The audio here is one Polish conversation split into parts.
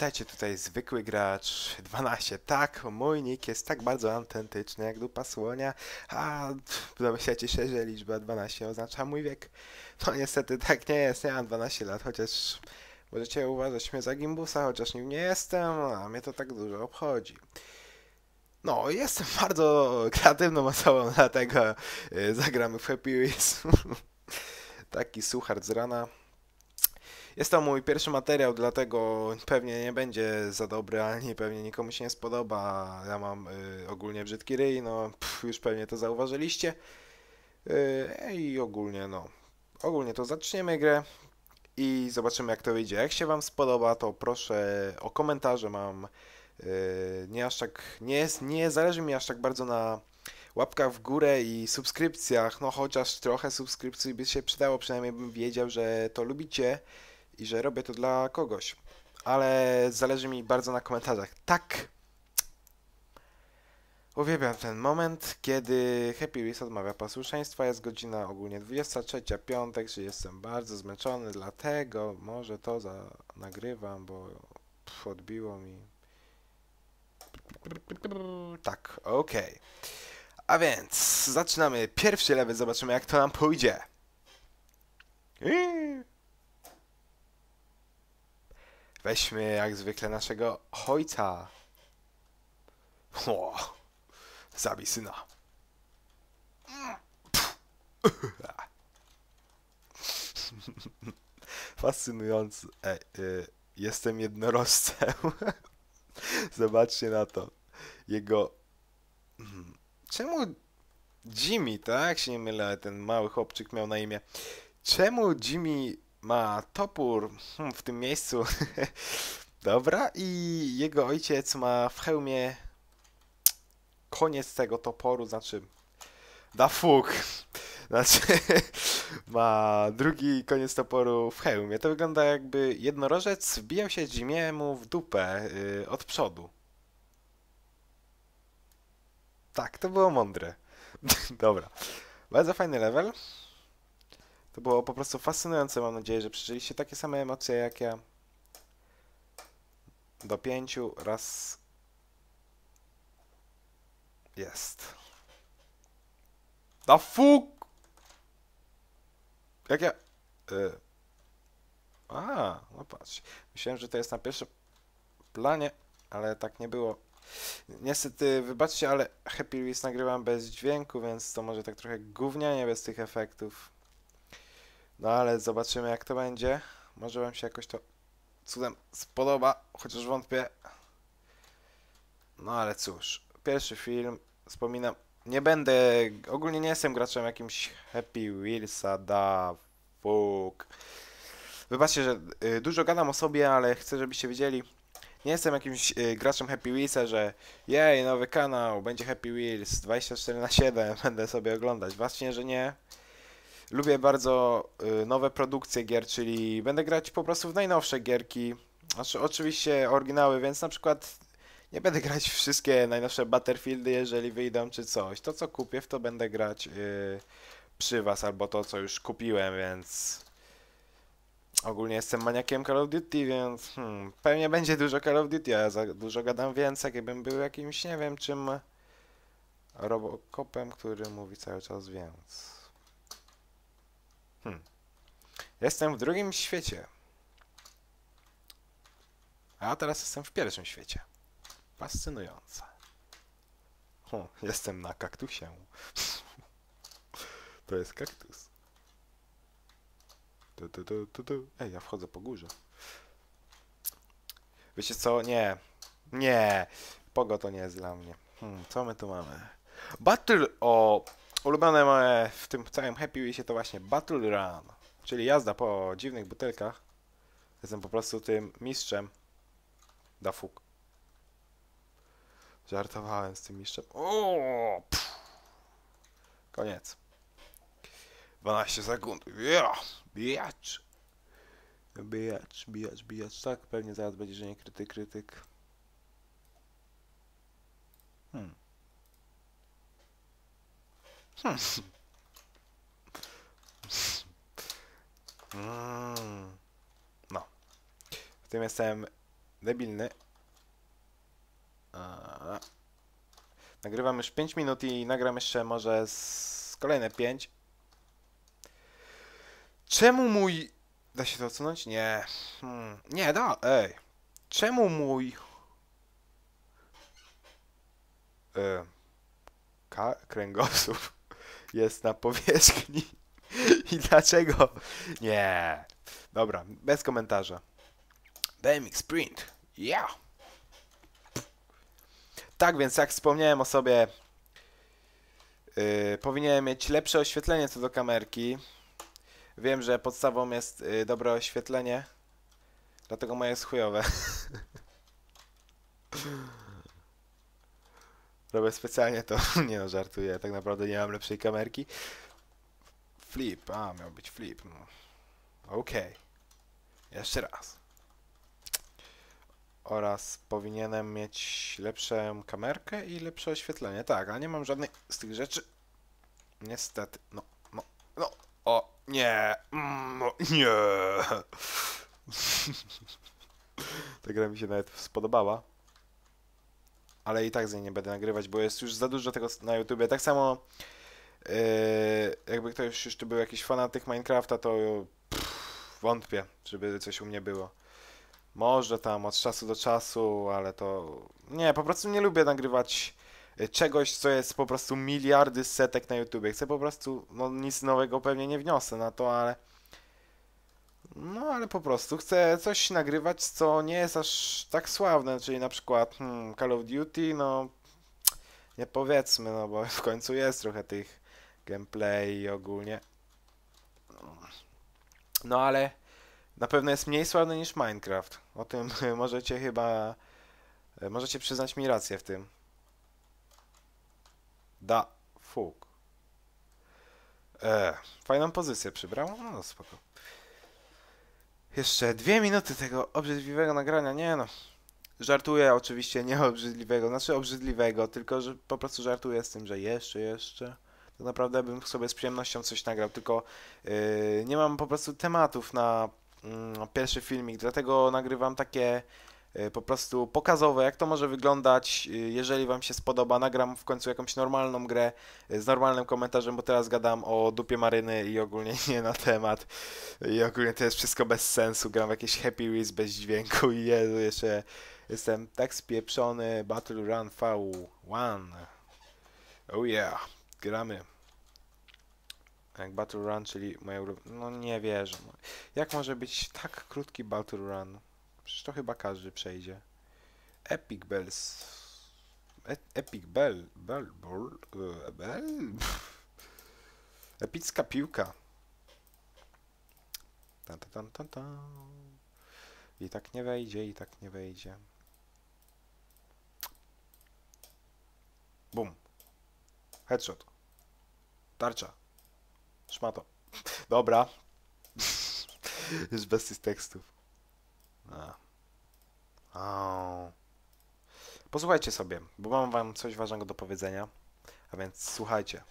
witajcie tutaj zwykły gracz 12. Tak, mój nick jest tak bardzo autentyczny jak dupa słonia, a domyślacie się, że liczba 12 oznacza mój wiek. No niestety tak nie jest, nie mam 12 lat, chociaż możecie uważać mnie za gimbusa, chociaż nim nie jestem, a mnie to tak dużo obchodzi. No, jestem bardzo kreatywną osobą, dlatego y, zagramy w Happy Wheels. Taki suchar z rana. Jest to mój pierwszy materiał, dlatego pewnie nie będzie za dobry, ani pewnie nikomu się nie spodoba. Ja mam y, ogólnie brzydki ryj, no pff, już pewnie to zauważyliście. Y, I ogólnie, no, ogólnie to zaczniemy grę i zobaczymy jak to wyjdzie. Jak się Wam spodoba, to proszę o komentarze. Mam y, nie aż tak, nie, jest, nie zależy mi aż tak bardzo na łapkach w górę i subskrypcjach, no chociaż trochę subskrypcji by się przydało, przynajmniej bym wiedział, że to lubicie i że robię to dla kogoś. Ale zależy mi bardzo na komentarzach. Tak! Uwielbiam ten moment, kiedy Happy Wheels odmawia posłuszeństwa. Jest godzina ogólnie 23, piątek, czyli jestem bardzo zmęczony, dlatego może to za nagrywam, bo pff, odbiło mi. Tak, okej. A więc zaczynamy pierwszy level, zobaczymy jak to nam pójdzie. Iii. Weźmy jak zwykle naszego ojca. O, zabij syna. Fascynujący. Ej, y, jestem jednorożcem. Zobaczcie na to. Jego... Hmm, Czemu Jimmy, tak? Się nie mylę, ten mały chłopczyk miał na imię. Czemu Jimmy ma topór hmm, w tym miejscu? Dobra, i jego ojciec ma w hełmie koniec tego toporu, znaczy da fuk. Znaczy ma drugi koniec toporu w hełmie. To wygląda jakby jednorożec wbijał się Jimmy'emu w dupę yy, od przodu. Tak, to było mądre. Dobra. Bardzo fajny level. To było po prostu fascynujące. Mam nadzieję, że przeżyliście takie same emocje jak ja. Do pięciu. Raz. Jest. Da fuk! Jak ja... Y. A, no patrz. Myślałem, że to jest na pierwszym planie, ale tak nie było. Niestety, wybaczcie, ale Happy Wheels nagrywam bez dźwięku, więc to może tak trochę gównianie bez tych efektów. No ale zobaczymy jak to będzie. Może wam się jakoś to cudem spodoba, chociaż wątpię. No ale cóż, pierwszy film, wspominam, nie będę, ogólnie nie jestem graczem jakimś Happy Wheelsa, da, fuk. Wybaczcie, że y, dużo gadam o sobie, ale chcę, żebyście wiedzieli, nie jestem jakimś y, graczem Happy Wheelsa, że jej, nowy kanał, będzie Happy Wheels 24 na 7 będę sobie oglądać. Właśnie, że nie. Lubię bardzo y, nowe produkcje gier, czyli będę grać po prostu w najnowsze gierki. Znaczy, oczywiście oryginały, więc na przykład nie będę grać wszystkie najnowsze Battlefieldy, jeżeli wyjdą czy coś. To co kupię, w to będę grać y, przy was, albo to co już kupiłem, więc ogólnie jestem maniakiem Call of Duty, więc hmm, pewnie będzie dużo Call of Duty, a ja za dużo gadam więcej, jakbym był jakimś, nie wiem czym, robokopem, który mówi cały czas więc. Hmm. Jestem w drugim świecie. A teraz jestem w pierwszym świecie. Fascynujące. O, jestem na kaktusie. To jest kaktus. Tu, tu, tu, tu, tu. Ej, ja wchodzę po górze. Wiecie co? Nie. Nie. Pogo to nie jest dla mnie. Hmm, co my tu mamy? Battle... O! Ulubione moje w tym całym Happy Wheelsie to właśnie Battle Run. Czyli jazda po dziwnych butelkach. Jestem po prostu tym mistrzem. Da fuk. Żartowałem z tym mistrzem. O! Koniec. 12 sekund. Ja! Bijacz! Bijacz, bijacz, bijacz. Tak, pewnie zaraz będzie, że nie krytyk, krytyk. Hmm. Hmm. Mm. No. W tym jestem debilny. A. Nagrywam już 5 minut i nagram jeszcze może z kolejne 5. Czemu mój... Da się to odsunąć? Nie. Hmm. Nie, da. Ej. Czemu mój... E, ka kręgosłup jest na powierzchni? I dlaczego? Nie. Dobra, bez komentarza. BMX Sprint. Yeah. Tak więc, jak wspomniałem o sobie, yy, powinienem mieć lepsze oświetlenie co do kamerki. Wiem, że podstawą jest yy, dobre oświetlenie, dlatego moje jest chujowe. Robię specjalnie to, nie no, żartuję, tak naprawdę nie mam lepszej kamerki. Flip, a miał być flip. No. Okej. Jeszcze raz. Oraz powinienem mieć lepszą kamerkę i lepsze oświetlenie. Tak, a nie mam żadnej z tych rzeczy. Niestety. No, no, no. O, nie. Mm, No, nie. Ta gra mi się nawet spodobała. Ale i tak z niej nie będę nagrywać, bo jest już za dużo tego na YouTubie. Tak samo yy, jakby ktoś tu był jakiś fanatyk Minecrafta, to pff, wątpię, żeby coś u mnie było. Może tam od czasu do czasu, ale to... Nie, po prostu nie lubię nagrywać y, czegoś, co jest po prostu miliardy setek na YouTubie. Chcę po prostu, no nic nowego pewnie nie wniosę na to, ale... No, ale po prostu chcę coś nagrywać, co nie jest aż tak sławne, czyli na przykład hmm, Call of Duty, no... Nie powiedzmy, no bo w końcu jest trochę tych gameplay ogólnie. No ale na pewno jest mniej sławny niż Minecraft. O tym możecie chyba. Możecie przyznać mi rację w tym. Da. Fuk. E, fajną pozycję przybrał. No spoko. Jeszcze dwie minuty tego obrzydliwego nagrania. Nie no. Żartuję oczywiście nie obrzydliwego, znaczy obrzydliwego, tylko że po prostu żartuję z tym, że jeszcze, jeszcze. To naprawdę bym sobie z przyjemnością coś nagrał, tylko yy, nie mam po prostu tematów na mm, pierwszy filmik, dlatego nagrywam takie po prostu pokazowe, jak to może wyglądać, y, jeżeli Wam się spodoba, nagram w końcu jakąś normalną grę y, z normalnym komentarzem, bo teraz gadam o dupie maryny i ogólnie nie na temat i ogólnie to jest wszystko bez sensu, gram w jakieś Happy Wheels bez dźwięku i Jezu, jeszcze jestem tak spieprzony, Battle Run V1 oh yeah, gramy jak Battle Run, czyli ulubione. No nie wierzę. Jak może być tak krótki Battle Run? Przecież to chyba każdy przejdzie. Epic Bells. E Epic Bell. Bell. Bell. e, Bell. Epicka piłka. Tan, tan, tan, tan. I tak nie wejdzie, i tak nie wejdzie. Bum. Headshot. Tarcza. Szmato. Dobra. Już bez tych tekstów. Au. Posłuchajcie sobie, bo mam wam coś ważnego do powiedzenia. A więc słuchajcie.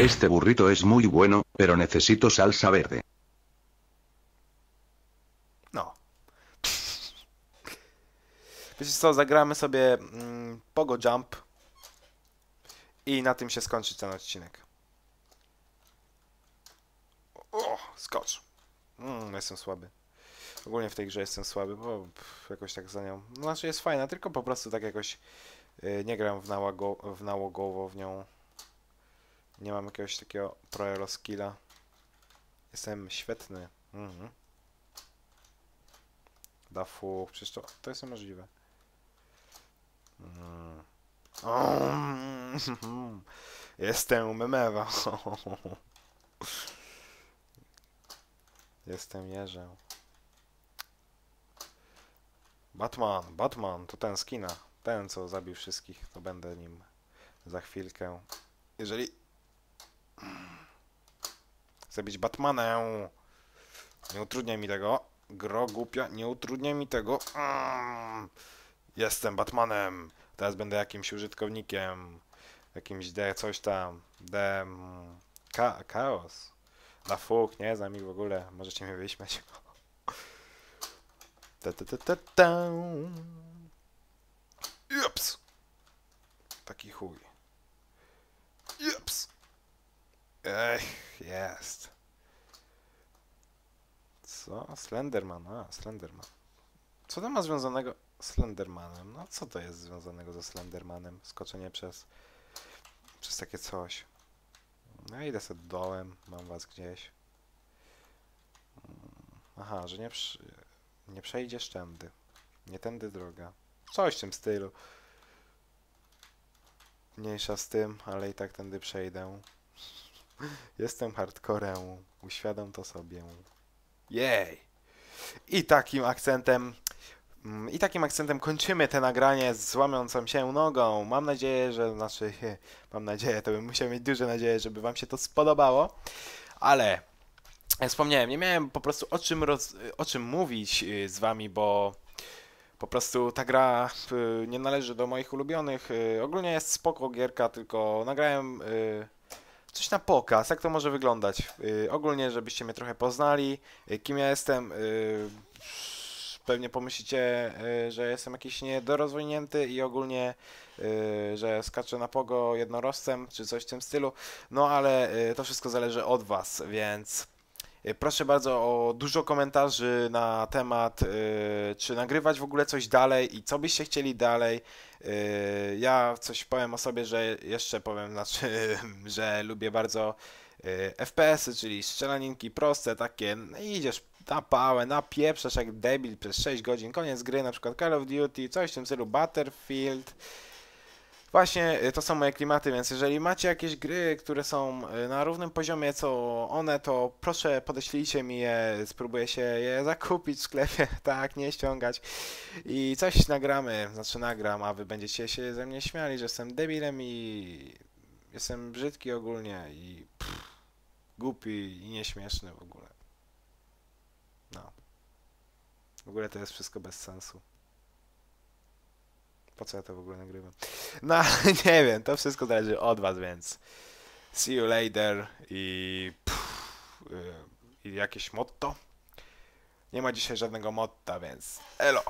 Este burrito es muy bueno, pero necesito salsa verde. No. Wiecie co, zagramy sobie mm, Pogo Jump i na tym się skończy ten odcinek. O, skocz. Mm, jestem słaby. Ogólnie w tej grze jestem słaby, bo pff, jakoś tak za nią. Znaczy jest fajna, tylko po prostu tak jakoś y, nie gram w, w nałogowo w nią. Nie mam jakiegoś takiego pro skilla. Jestem świetny. Mhm. Da fu, przecież to, to jest niemożliwe. Mm. Mm. Jestem memewa. Jestem jeżem. Batman, Batman, to ten skina. Ten, co zabił wszystkich, to będę nim za chwilkę. Jeżeli... Chcę być Batmanem. Nie utrudniaj mi tego. Gro głupia, nie utrudniaj mi tego. Mm. Jestem Batmanem. Teraz będę jakimś użytkownikiem. Jakimś D, coś tam. D. Ka chaos. Na fuk, nie znam ich w ogóle. Możecie mnie wyśmiać. Ta, ta, ta, ta, ta. Jups. Taki chuj. Jups. Ech, jest. Co? Slenderman, a, Slenderman. Co to ma związanego z Slendermanem? No, co to jest związanego ze Slendermanem? Skoczenie przez, przez takie coś. No, idę sobie dołem, mam was gdzieś. Mm, Aha, że nie, nie przejdziesz tędy. Nie tędy droga. Coś w tym stylu. Mniejsza z tym, ale i tak tędy przejdę. Jestem hardcorem. Uświadom to sobie. Jej! I takim akcentem. Mm, I takim akcentem kończymy te nagranie z łamiącą się nogą. Mam nadzieję, że. Znaczy, mam nadzieję, to bym musiał mieć duże nadzieję, żeby Wam się to spodobało. Ale. Jak wspomniałem, nie miałem po prostu o czym, roz, o czym mówić y, z Wami, bo. Po prostu ta gra nie należy do moich ulubionych. Ogólnie jest spoko gierka, tylko nagrałem coś na pokaz, jak to może wyglądać. Ogólnie, żebyście mnie trochę poznali, kim ja jestem. Pewnie pomyślicie, y, że jestem jakiś niedorozwinięty i ogólnie, y, że skaczę na pogo jednorożcem, czy coś w tym stylu. No ale y, to wszystko zależy od Was, więc proszę bardzo o dużo komentarzy na temat, czy nagrywać w ogóle coś dalej i co byście chcieli dalej. Ja coś powiem o sobie, że jeszcze powiem, znaczy, że lubię bardzo FPS-y, czyli strzelaninki proste, takie, no idziesz na pałę, napieprzasz jak debil przez 6 godzin, koniec gry, na przykład Call of Duty, coś w tym stylu, Battlefield. Właśnie y, to są moje klimaty, więc jeżeli macie jakieś gry, które są y, na równym poziomie co one, to proszę podeślijcie mi je, spróbuję się je zakupić w sklepie, tak, nie ściągać i coś nagramy, znaczy nagram, a wy będziecie się ze mnie śmiali, że jestem debilem i jestem brzydki ogólnie i pff, głupi i nieśmieszny w ogóle. No. W ogóle to jest wszystko bez sensu. Po co ja to w ogóle nagrywam? No, nie wiem, to wszystko zależy od was, więc see you later i, pff, y, i jakieś motto? Nie ma dzisiaj żadnego motta, więc elo!